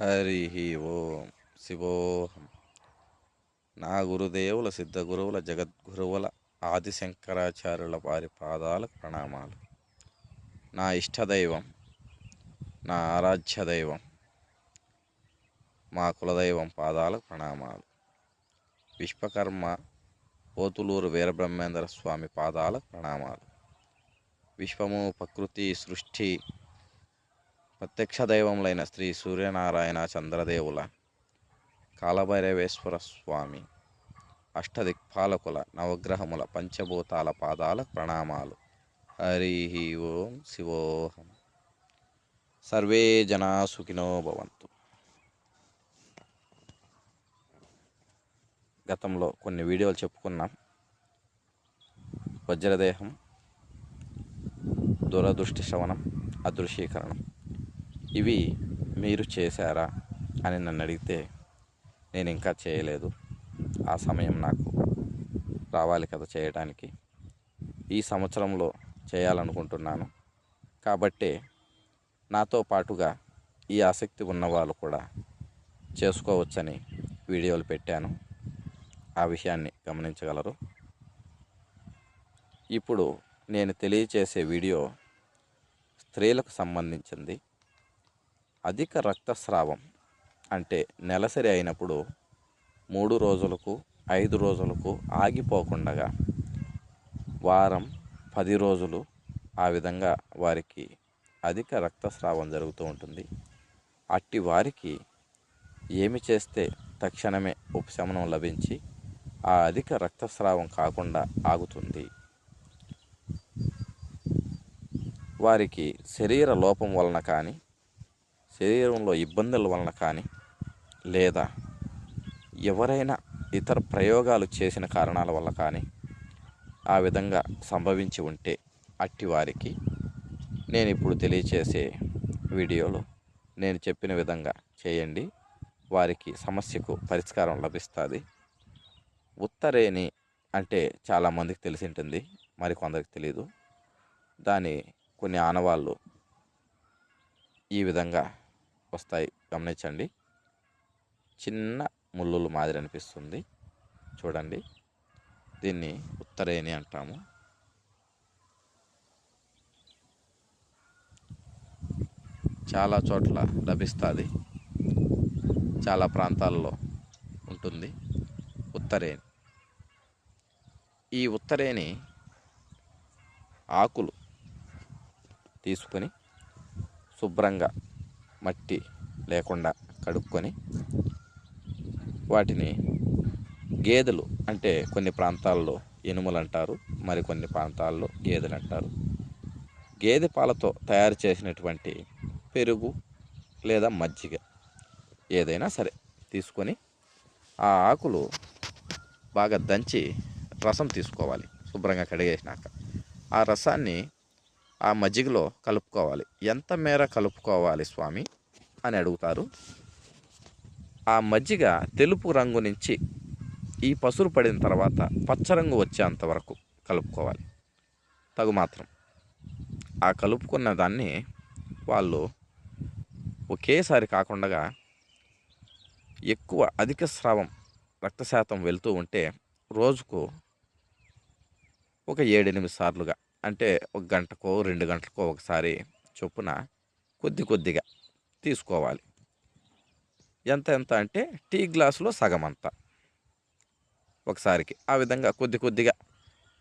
హరి ఓం శివోహం నా గురుదేవుల సిద్ధగురువుల జగద్గురువుల ఆదిశంకరాచార్యుల వారి పాదాలకు ప్రణామాలు. నా ఇష్టదైవం నా ఆరాధ్య దైవం మా కులదైవం పాదాలకు ప్రణామాలు. విశ్వకర్మ పోతులూరు వీరబ్రహ్మేంద్ర స్వామి పాదాలకు ప్రణామాలు. విశ్వము ప్రకృతి సృష్టి ప్రత్యక్ష దైవములైన శ్రీ సూర్యనారాయణ చంద్రదేవుల కాలభైరవేశ్వర స్వామి అష్టదిక్పాలకుల నవగ్రహముల పంచభూతాల పాదాల ప్రణామాలు. హరి ఓం శివోహం సర్వే జనా సుఖినో భవంతు. గతంలో కొన్ని వీడియోలు చెప్పుకున్నాం. వజ్రదేహం దురదృష్టి శ్రవణం అదృశ్యీకరణం. ఇవి మీరు చేశారా అని నన్ను అడిగితే నేను ఇంకా చేయలేదు. ఆ సమయం నాకు రావాలి కదా చేయడానికి ఈ సంవత్సరంలో చేయాలనుకుంటున్నాను. కాబట్టే నాతో పాటుగా ఈ ఆసక్తి ఉన్నవాళ్ళు కూడా చేసుకోవచ్చని వీడియోలు పెట్టాను. ఆ విషయాన్ని గమనించగలరు. ఇప్పుడు నేను తెలియచేసే వీడియో స్త్రీలకు సంబంధించింది. అధిక రక్తస్రావం అంటే నెలసరి అయినప్పుడు మూడు రోజులకు ఐదు రోజులకు ఆగిపోకుండా వారం పది రోజులు ఆ విధంగా వారికి అధిక రక్తస్రావం జరుగుతూ ఉంటుంది. అట్టి వారికి ఏమి చేస్తే తక్షణమే ఉపశమనం లభించి ఆ అధిక రక్తస్రావం కాకుండా ఆగుతుంది? వారికి శరీర లోపం వలన కానీ శరీరంలో ఇబ్బందుల వలన కానీ లేదా ఎవరైనా ఇతర ప్రయోగాలు చేసిన కారణాల వల్ల కానీ ఆ విధంగా సంభవించి ఉంటే అట్టి వారికి నేను ఇప్పుడు తెలియచేసే వీడియోలో నేను చెప్పిన విధంగా చేయండి. వారికి సమస్యకు పరిష్కారం లభిస్తుంది. ఉత్తరేణి అంటే చాలామందికి తెలిసి ఉంటుంది మరి కొందరికి తెలియదు దాని కొన్ని ఆనవాళ్ళు ఈ విధంగా వస్తాయి. గమనించండి. చిన్న ముళ్ళులు మాదిరి అనిపిస్తుంది. చూడండి. దీన్ని ఉత్తరేణి అంటాము. చాలా చోట్ల లభిస్తుంది. చాలా ప్రాంతాల్లో ఉంటుంది. ఉత్తరేణి ఈ ఉత్తరేణి ఆకులు తీసుకొని శుభ్రంగా మట్టి లేకుండా కడుక్కొని వాటిని గేదెలు అంటే కొన్ని ప్రాంతాల్లో ఎనుములు అంటారు మరికొన్ని ప్రాంతాల్లో గేదెలు అంటారు గేదె పాలతో తయారు చేసినటువంటి పెరుగు లేదా మజ్జిగ ఏదైనా సరే తీసుకొని ఆ ఆకులు బాగా దంచి రసం తీసుకోవాలి శుభ్రంగా కడిగేసినాక. ఆ రసాన్ని ఆ మజ్జిగలో కలుపుకోవాలి. ఎంత మేర కలుపుకోవాలి స్వామి? అని అడుగుతారు. ఆ మజ్జిగ తెలుపు రంగు నుంచి ఈ పసురు పడిన తర్వాత పచ్చరంగు వచ్చేంత వరకు కలుపుకోవాలి. తగు మాత్రం. ఆ కలుపుకున్న దాన్ని వాళ్ళు ఒకేసారి కాకుండా ఎక్కువ అధిక స్రావం రక్తశాతం వెళ్తూ ఉంటే రోజుకు ఒక ఏడెనిమిది సార్లుగా అంటే ఒక గంటకో రెండు గంటలకో ఒకసారి చొప్పున కొద్ది కొద్దిగా తీసుకోవాలి. ఎంత ఎంత అంటే టీ గ్లాసులో సగం అంతా. ఒకసారికి ఆ విధంగా కొద్ది కొద్దిగా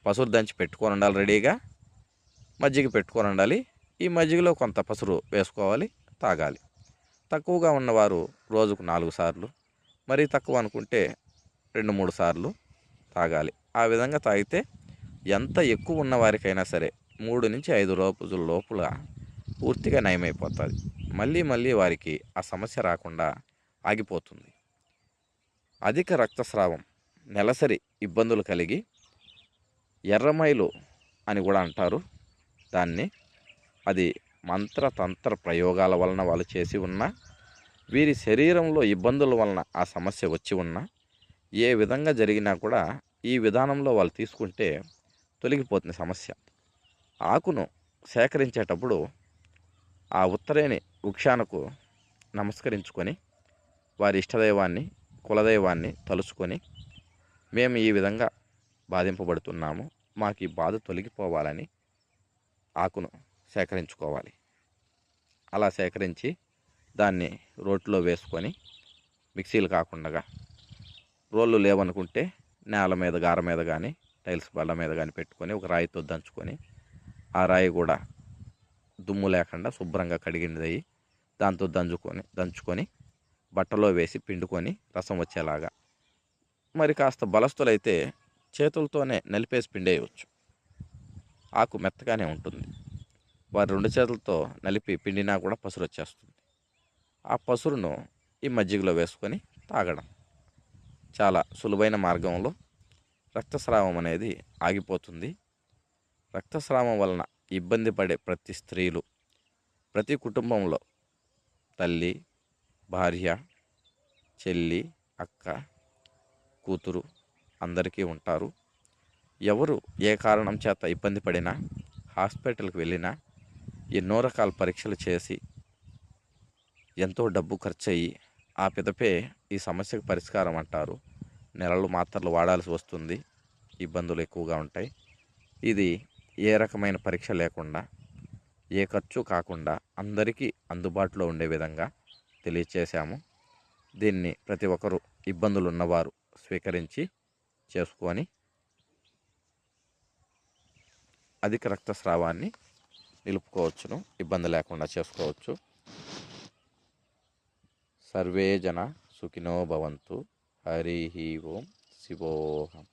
పసురు దంచి పెట్టుకొని ఉండాలి రెడీగా. మజ్జిగ పెట్టుకొని ఉండాలి. ఈ మజ్జిగలో కొంత పసురు వేసుకోవాలి తాగాలి. తక్కువగా ఉన్నవారు రోజుకు నాలుగు సార్లు మరీ తక్కువ అనుకుంటే రెండు మూడు సార్లు తాగాలి. ఆ విధంగా తాగితే ఎంత ఎక్కువ ఉన్నవారికైనా సరే మూడు నుంచి ఐదు రోజుల లోపల పూర్తిగా నయమైపోతుంది. మళ్ళీ మళ్ళీ వారికి ఆ సమస్య రాకుండా ఆగిపోతుంది. అధిక రక్తస్రావం నెలసరి ఇబ్బందులు కలిగి ఎర్రమైలు అని కూడా అంటారు. దాన్ని అది మంత్రతంత్ర ప్రయోగాల వలన వాళ్ళు చేసి ఉన్నా వీరి శరీరంలో ఇబ్బందుల వలన ఆ సమస్య వచ్చి ఉన్నా ఏ విధంగా జరిగినా కూడా ఈ విధానంలో వాళ్ళు తీసుకుంటే తొలగిపోతుంది సమస్య. ఆకును సేకరించేటప్పుడు ఆ ఉత్తరేణి వృక్షానకు నమస్కరించుకొని వారి ఇష్టదైవాన్ని కులదైవాన్ని తలుచుకొని మేము ఈ విధంగా బాధింపబడుతున్నాము. మాకు ఈ బాధ తొలగిపోవాలని ఆకును సేకరించుకోవాలి. అలా సేకరించి దాన్ని రోట్లో వేసుకొని మిక్సీలు కాకుండా రోళ్ళు లేవనుకుంటే నేల మీద గార మీద కానీ టైల్స్ బల్ల మీద కానీ పెట్టుకొని ఒక రాయితో దంచుకొని ఆ రాయి కూడా దుమ్ము లేకుండా శుభ్రంగా కడిగినది దాంతో దంచుకొని దంచుకొని బట్టలో వేసి పిండుకొని రసం వచ్చేలాగా. మరి కాస్త బలస్తులైతే చేతులతోనే నలిపేసి పిండేయవచ్చు ఆకు మెత్తగానే ఉంటుంది. వారి రెండు చేతులతో నలిపి పిండినా కూడా పసురు వచ్చేస్తుంది ఆ పసురును ఈ మజ్జిగలో వేసుకొని తాగడం చాలా సులువైన మార్గంలో రక్తస్రావం అనేది ఆగిపోతుంది. రక్తస్రావం వలన ఇబ్బంది పడే ప్రతి స్త్రీలు ప్రతి కుటుంబంలో తల్లి భార్య చెల్లి అక్క కూతురు అందరికీ ఉంటారు. ఎవరు ఏ కారణం చేత ఇబ్బంది పడినా హాస్పిటల్కి వెళ్ళినా ఎన్నో రకాల పరీక్షలు చేసి ఎంతో డబ్బు ఖర్చు అయ్యి ఆ పిదపే ఈ సమస్యకు పరిష్కారం అంటారు. నెలలు మాత్రలు వాడాల్సి వస్తుంది. ఇబ్బందులు ఎక్కువగా ఉంటాయి. ఇది ఏ రకమైన పరీక్ష లేకుండా ఏ ఖర్చు కాకుండా అందరికీ అందుబాటులో ఉండే విధంగా తెలియచేశాము. దీన్ని ప్రతి ఒక్కరూ ఇబ్బందులు ఉన్నవారు స్వీకరించి చేసుకొని అధిక రక్తస్రావాన్ని నిలుపుకోవచ్చును ఇబ్బంది లేకుండా చేసుకోవచ్చు. సర్వే జన సుఖినో భవంతు. హరి ఓం శివోహం.